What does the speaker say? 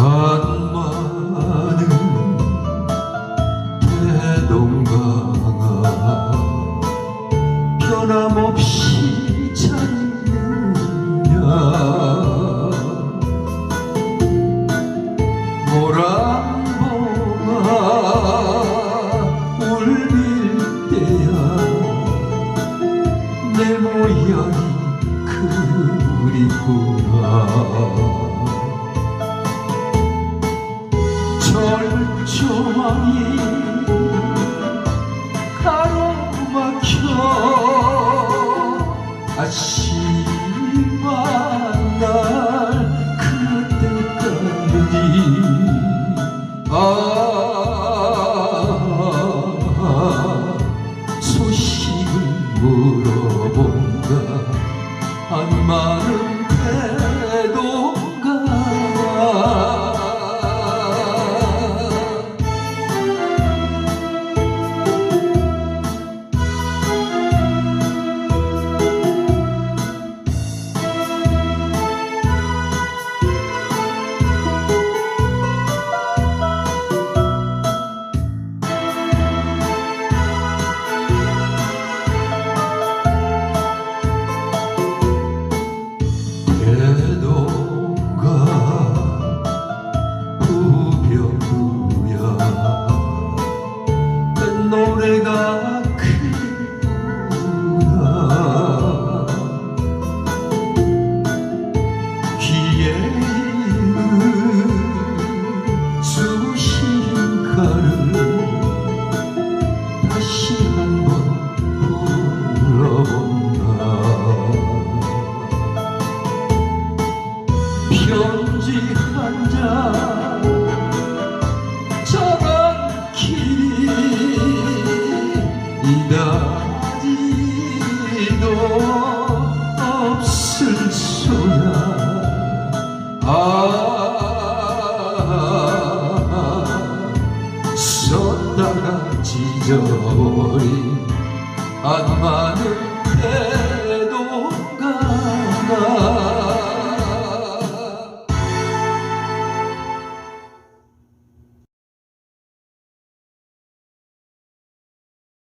사동 많은 대동강아. 변함없이 찾느냐. 모란봉아 울밀 때야. 내 모양이 그리구나. 절조망이 가로막혀 아심한 날 그때까지 아 소식을 물어본다. 아니 많은 태도 편지 한 장 저런 길이 이다지도 없을 소야. 아 썼다가 찢어버린 안 많은 때